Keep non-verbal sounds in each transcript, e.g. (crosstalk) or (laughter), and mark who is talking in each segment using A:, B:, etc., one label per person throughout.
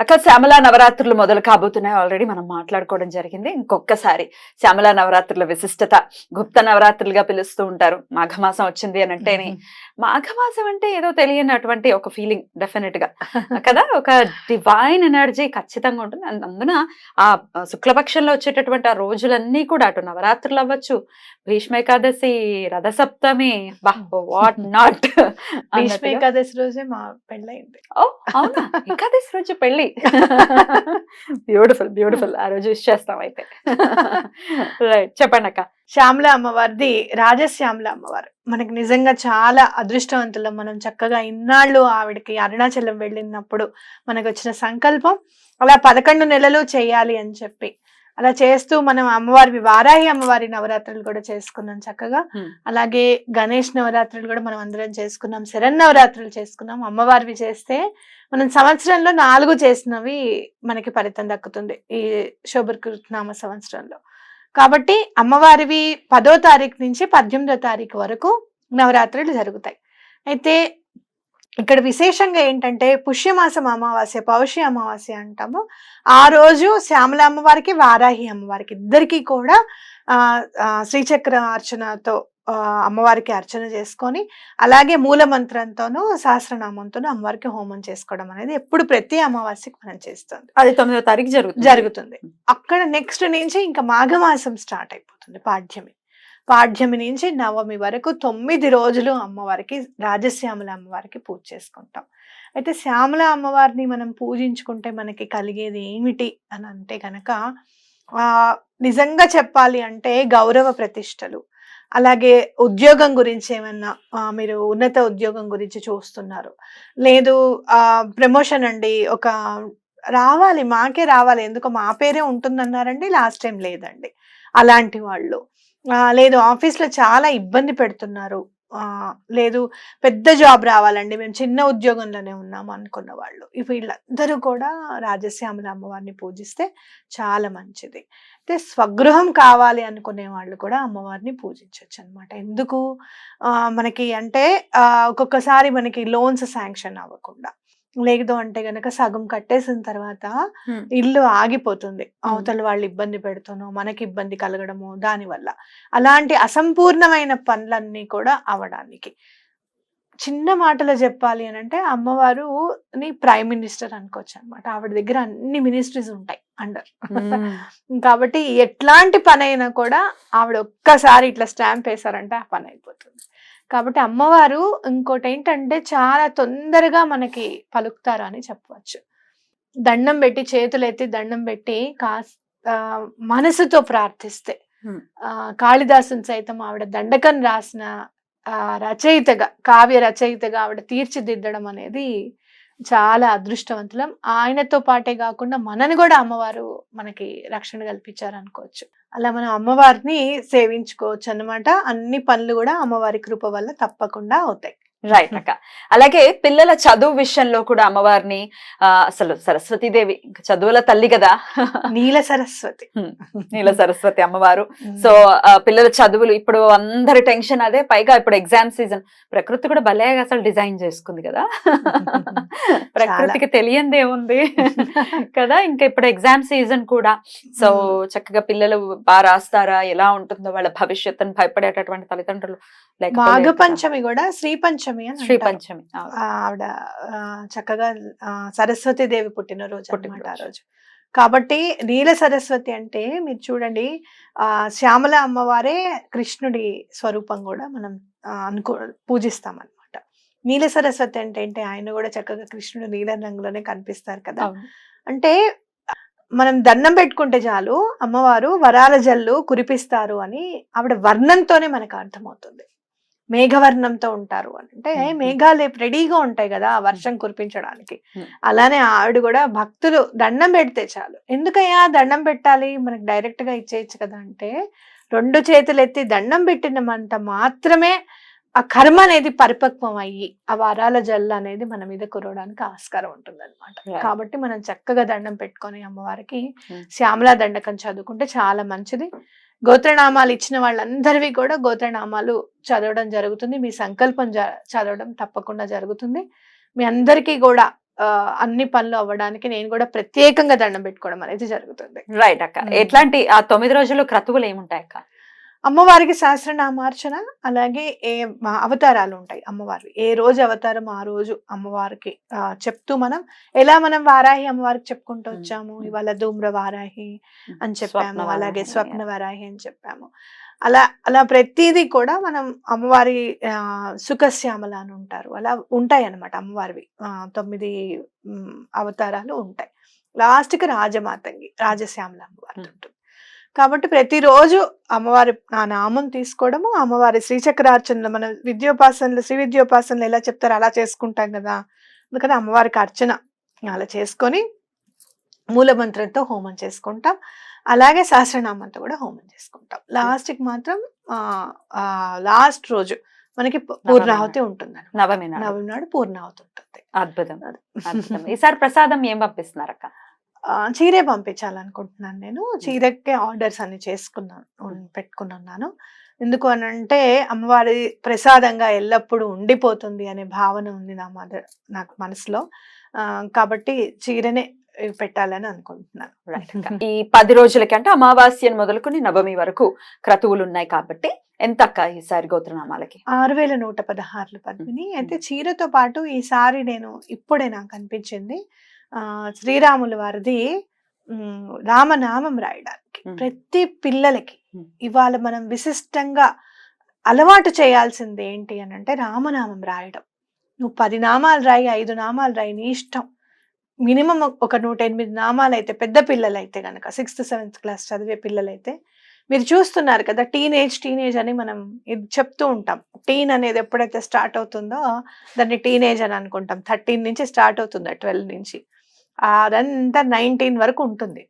A: అక్క శ్యామల నవరాత్రులు మొదలు కాబోతున్నాయి ఆల్రెడీ మనం మాట్లాడుకోవడం జరిగింది. ఇంకొకసారి శ్యామల నవరాత్రుల విశిష్టత గుప్త నవరాత్రులుగా పిలుస్తూ ఉంటారు. మాఘమాసం వచ్చింది అని అంటేనే మాఘమాసం అంటే ఏదో తెలియనటువంటి ఒక ఫీలింగ్ డెఫినెట్గా. (laughs) కదా? ఒక డివైన్ ఎనర్జీ ఖచ్చితంగా ఉంటుంది. అంద- అందున ఆ శుక్లపక్షంలో వచ్చేటటువంటి ఆ రోజులన్నీ కూడా అటు నవరాత్రులు అవ్వచ్చు. భీష్మ ఏకాదశి రథసప్తమి వాట్ నాట్ (laughs)
B: భీష్మ ఏకాదశి రోజే మా పెళ్ళయింది.
A: అవునా? ఏకాదశి రోజు పెళ్ళి బ్యూటిఫుల్ బ్యూటిఫుల్ ఆ రోజు విష్ చేస్తాం అయితే. రైట్ చెప్పండి అక్క.
B: శ్యామల అమ్మవారిది రాజశ్యామల అమ్మవారు. మనకి నిజంగా చాలా అదృష్టవంతులం. మనం చక్కగా ఇన్నాళ్ళు ఆవిడకి అరుణాచలం వెళ్ళినప్పుడు మనకు వచ్చిన సంకల్పం అలా పదకొండు నెలలు చేయాలి అని చెప్పి. అలా చేస్తూ మనం అమ్మవారి వారాహి అమ్మవారి నవరాత్రులు కూడా చేసుకున్నాం చక్కగా. అలాగే గణేష్ నవరాత్రులు కూడా మనం అందరం చేసుకున్నాం శరణ్ నవరాత్రులు చేసుకున్నాం. అమ్మవారివి చేస్తే మనం సంవత్సరంలో నాలుగు చేసినవి మనకి ఫలితం దక్కుతుంది ఈ శోభకృతనామ సంవత్సరంలో. కాబట్టి అమ్మవారివి పదో తారీఖు నుంచి పద్దెనిమిదో తారీఖు వరకు నవరాత్రులు జరుగుతాయి. అయితే ఇక్కడ విశేషంగా ఏంటంటే పుష్యమాసం అమావాస్య పౌష్య అమావాస్య అంటాము. ఆ రోజు శ్యామల అమ్మవారికి వారాహి అమ్మవారికి ఇద్దరికి కూడా శ్రీచక్ర అర్చనతో అమ్మవారికి అర్చన చేసుకొని అలాగే మూల మంత్రంతోనూ సహస్రనామంతోనూ అమ్మవారికి హోమం చేసుకోవడం అనేది ఎప్పుడు ప్రతి అమావాస్యకి మనం చేస్తుంది.
A: అది తొమ్మిదో తారీఖు జరుగుతుంది.
B: జరుగుతుంది. అక్కడ నెక్స్ట్ నుంచి ఇంకా మాఘమాసం స్టార్ట్ అయిపోతుంది పాడ్యమి. పాడ్యమి నుంచి నవమి వరకు తొమ్మిది రోజులు అమ్మవారికి రాజశ్యామల అమ్మవారికి పూజ చేసుకుంటాం. అయితే శ్యామల అమ్మవారిని మనం పూజించుకుంటే మనకి కలిగేది ఏమిటి అని అంటే కనుక నిజంగా చెప్పాలి అంటే గౌరవ ప్రతిష్టలు. అలాగే ఉద్యోగం గురించి ఏమన్నా మీరు ఉన్నత ఉద్యోగం గురించి చూస్తున్నారు. లేదు ప్రమోషన్ అండి ఒక రావాలి మాకే రావాలి ఎందుకు మా పేరే ఉంటుందన్నారండి లాస్ట్ టైం లేదండి. అలాంటి వాళ్ళు. లేదు ఆఫీస్లో చాలా ఇబ్బంది పెడుతున్నారు. లేదు పెద్ద జాబ్ రావాలండి. మేము చిన్న ఉద్యోగంలోనే ఉన్నాము అనుకున్న వాళ్ళు. వీళ్ళందరూ కూడా రాజశ్యామల అమ్మవారిని పూజిస్తే చాలా మంచిది. అయితే స్వగృహం కావాలి అనుకునే వాళ్ళు కూడా అమ్మవారిని పూజించవచ్చు అనమాట ఎందుకు మనకి అంటే ఒక్కొక్కసారి మనకి లోన్స్ శాంక్షన్ అవ్వకుండా. లేదు అంటే గనక సగం కట్టేసిన తర్వాత. ఇల్లు ఆగిపోతుంది. అవతల వాళ్ళు ఇబ్బంది పెడుతునో మనకి ఇబ్బంది కలగడము దానివల్ల అలాంటి అసంపూర్ణమైన పనులన్నీ కూడా అవడానికి చిన్న మాటలో చెప్పాలి అని అంటే అమ్మవారు ని ప్రైమ్ మినిస్టర్ అనుకోవచ్చు అనమాట ఆవిడ దగ్గర అన్ని మినిస్ట్రీస్ ఉంటాయి అండర్. (laughs) కాబట్టి ఎట్లాంటి పని అయినా కూడా ఆవిడ ఒక్కసారి ఇట్లా స్టాంప్ వేశారంటే ఆ పని అయిపోతుంది. కాబట్టి అమ్మవారు ఇంకోటి ఏంటంటే చాలా తొందరగా మనకి పలుకుతారు అని చెప్పవచ్చు దండం పెట్టి చేతులు ఎత్తి దండం పెట్టి కాస్ ఆ, మనసుతో ప్రార్థిస్తే. ఆ కాళిదాసుని సైతం ఆవిడ దండకం రాసిన ఆ, రచయితగా కావ్య రచయితగా ఆవిడ తీర్చిదిద్దడం అనేది చాలా అదృష్టవంతులం. ఆయనతో పాటే కాకుండా మనని కూడా అమ్మవారు మనకి రక్షణ కల్పించారు అనుకోవచ్చు. అలా మనం అమ్మవారిని సేవించుకోవచ్చు అన్నమాట అన్ని పనులు కూడా అమ్మవారి కృప వల్ల తప్పకుండా అవుతాయి.
A: రైట్ (laughs) అక్క. అలాగే పిల్లల చదువు విషయంలో కూడా అమ్మవారిని అసలు సరస్వతీదేవి చదువుల తల్లి కదా.
B: నీల సరస్వతి. (laughs)
A: నీల సరస్వతి అమ్మవారు. (laughs) సో పిల్లల చదువులు ఇప్పుడు అందరి టెన్షన్ అదే. పైగా ఇప్పుడు ఎగ్జామ్ సీజన్. ప్రకృతి కూడా భలే అసలు డిజైన్ చేసుకుంది కదా. ప్రకృతికి తెలియంది ఏముంది కదా. ఇంకా ఇప్పుడు ఎగ్జామ్ సీజన్ కూడా. సో చక్కగా పిల్లలు బాగా రాస్తారా? ఎలా ఉంటుందో వాళ్ళ భవిష్యత్తును భయపడేటటువంటి తల్లిదండ్రులు లేకపోలేదు
B: మాఘ. పంచమి కూడా శ్రీ పంచమి అని
A: శ్రీ. పంచమి
B: ఆవిడ చక్కగా సరస్వతి దేవి పుట్టినరోజు అన్నమాట ఆ
A: పుట్టినరోజు.
B: రోజు కాబట్టి నీల సరస్వతి అంటే మీరు చూడండి ఆ శ్యామల అమ్మవారే కృష్ణుడి స్వరూపం కూడా మనం అనుకో పూజిస్తాం అనమాట నీల సరస్వతి అంటే ఏంటి ఆయన కూడా చక్కగా కృష్ణుడు నీల రంగులోనే కనిపిస్తారు కదా. అంటే మనం దండం పెట్టుకుంటే చాలు అమ్మవారు వరాల జల్లు కురిపిస్తారు అని ఆవిడ వర్ణంతోనే మనకు అర్థమవుతుంది మేఘవర్ణంతో ఉంటారు అని అంటే. మేఘాలు రెడీగా ఉంటాయి కదా ఆ వర్షం కురిపించడానికి. అలానే ఆవిడ కూడా భక్తులు దండం పెడితే చాలు ఎందుకయ్యా దండం పెట్టాలి మనకి డైరెక్ట్గా ఇచ్చేయచ్చు కదా అంటే రెండు చేతులు ఎత్తి దండం పెట్టినమంత మాత్రమే ఆ కర్మ అనేది పరిపక్వం అయ్యి ఆ వరాల జల్లు అనేది మన మీద కురవడానికి ఆస్కారం ఉంటుంది
A: Right.
B: కాబట్టి మనం చక్కగా దండం పెట్టుకొని అమ్మవారికి. శ్యామలా దండకం చదువుకుంటే చాలా మంచిది గోత్రనామాలు ఇచ్చిన వాళ్ళందరివి కూడా గోత్రనామాలు చదవడం జరుగుతుంది. మీ సంకల్పం చదవడం తప్పకుండా జరుగుతుంది. మీ అందరికీ కూడా అన్ని పనులు అవ్వడానికి నేను కూడా ప్రత్యేకంగా దండం పెట్టుకోవడం అనేది జరుగుతుంది.
A: రైట్ అక్క. ఎట్లాంటి ఆ తొమ్మిది రోజులు క్రతువులు ఏముంటాయి అక్క
B: అమ్మవారికి సహస్రనామార్చన అలాగే ఏ అవతారాలు ఉంటాయి అమ్మవారి ఏ రోజు అవతారం ఆ రోజు అమ్మవారికి చెప్తూ మనం ఎలా మనం వారాహి అమ్మవారికి చెప్పుకుంటూ. వచ్చాము. ఇవాళ ధూమ్ర వారాహి అని చెప్పాము అలాగే స్వప్న వరాహి అని చెప్పాము. అలా అలా ప్రతిదీ కూడా మనం అమ్మవారి ఆ, సుఖశ్యామల అని ఉంటారు. అలా ఉంటాయి అన్నమాట అమ్మవారివి. ఆ, తొమ్మిది అవతారాలు ఉంటాయి. లాస్ట్కి రాజమాతంగి రాజశ్యామల అమ్మవారి. ఉంటుంది. కాబట్టి ప్రతిరోజు అమ్మవారి ఆ నామం తీసుకోవడము అమ్మవారి శ్రీచక్రార్చనలు మన విద్యోపాసనలు శ్రీ విద్యోపాసనలు ఎలా చెప్తారో అలా చేసుకుంటాం కదా. అందుకని అమ్మవారికి అర్చన అలా చేసుకొని మూలమంత్రంతో హోమం చేసుకుంటాం. అలాగే సహస్రనామంతో కూడా హోమం చేసుకుంటాం. లాస్ట్కి మాత్రం ఆ లాస్ట్ రోజు మనకి పూర్ణాహుతి ఉంటుంది
A: నవమి.
B: నవమి నాడు పూర్ణాహుతి ఉంటుంది.
A: అద్భుతం. అద్భుతం. ఈసారి ప్రసాదం ఏం పంపిస్తున్నారు అక్క
B: చీరే పంపించాలనుకుంటున్నాను నేను. చీరకే ఆర్డర్స్ అన్ని చేసుకున్నాను పెట్టుకున్నాను ఎందుకు అని అంటే అమ్మవారి ప్రసాదంగా ఎల్లప్పుడూ ఉండిపోతుంది అనే భావన ఉంది నా మదర్ నాకు మనసులో. కాబట్టి చీరనే పెట్టాలని అనుకుంటున్నాను. (laughs)
A: ఈ పది రోజులకి అంటే అమావాస్యను మొదలుకొని నవమి వరకు క్రతువులు ఉన్నాయి కాబట్టి ఎంత అక్క ఈసారి గోత్రనామాలకి?
B: ఆరు వేల నూట పదహారులు పద్మిని అయితే చీరతో పాటు ఈసారి నేను ఇప్పుడే నాకు అనిపించింది. శ్రీరాముల వారిది రామనామం రాయడానికి. ప్రతి పిల్లలకి. ఇవాళ మనం విశిష్టంగా అలవాటు చేయాల్సింది ఏంటి అని అంటే రామనామం రాయడం. నువ్వు పది నామాలు రాయి ఐదు నామాలు రాయి నీ ఇష్టం. మినిమం ఒక నూట ఎనిమిది నామాలు అయితే పెద్ద పిల్లలు అయితే కనుక సిక్స్త్ సెవెంత్ క్లాస్ చదివే పిల్లలైతే మీరు చూస్తున్నారు కదా టీనేజ్ టీనేజ్ అని మనం ఇది చెప్తూ ఉంటాం. టీన్ అనేది ఎప్పుడైతే స్టార్ట్ అవుతుందో దాన్ని టీనేజ్ అని అనుకుంటాం. థర్టీన్ నుంచి స్టార్ట్ అవుతుంది ట్వెల్వ్ నుంచి. అదంతా నైన్టీన్ వరకు ఉంటుంది.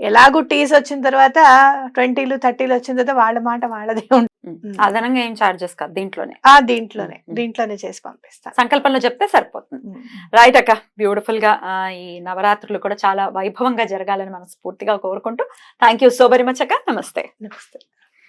B: ఎలాగూ టీస్ వచ్చిన తర్వాత ట్వంటీలు థర్టీలు వచ్చిన తర్వాత వాళ్ళ మాట వాళ్ళదే ఉంటుంది.
A: అదనంగా ఏం చార్జెస్ కాదు దీంట్లోనే?
B: ఆ దీంట్లోనే. దీంట్లోనే చేసి పంపిస్తాను.
A: సంకల్పంలో చెప్తే సరిపోతుంది. రైట్ అక్క బ్యూటిఫుల్గా ఈ నవరాత్రులు కూడా చాలా వైభవంగా జరగాలని మనస్ఫూర్తిగా కోరుకుంటూ thank you so very much అక్క. నమస్తే.
B: నమస్తే.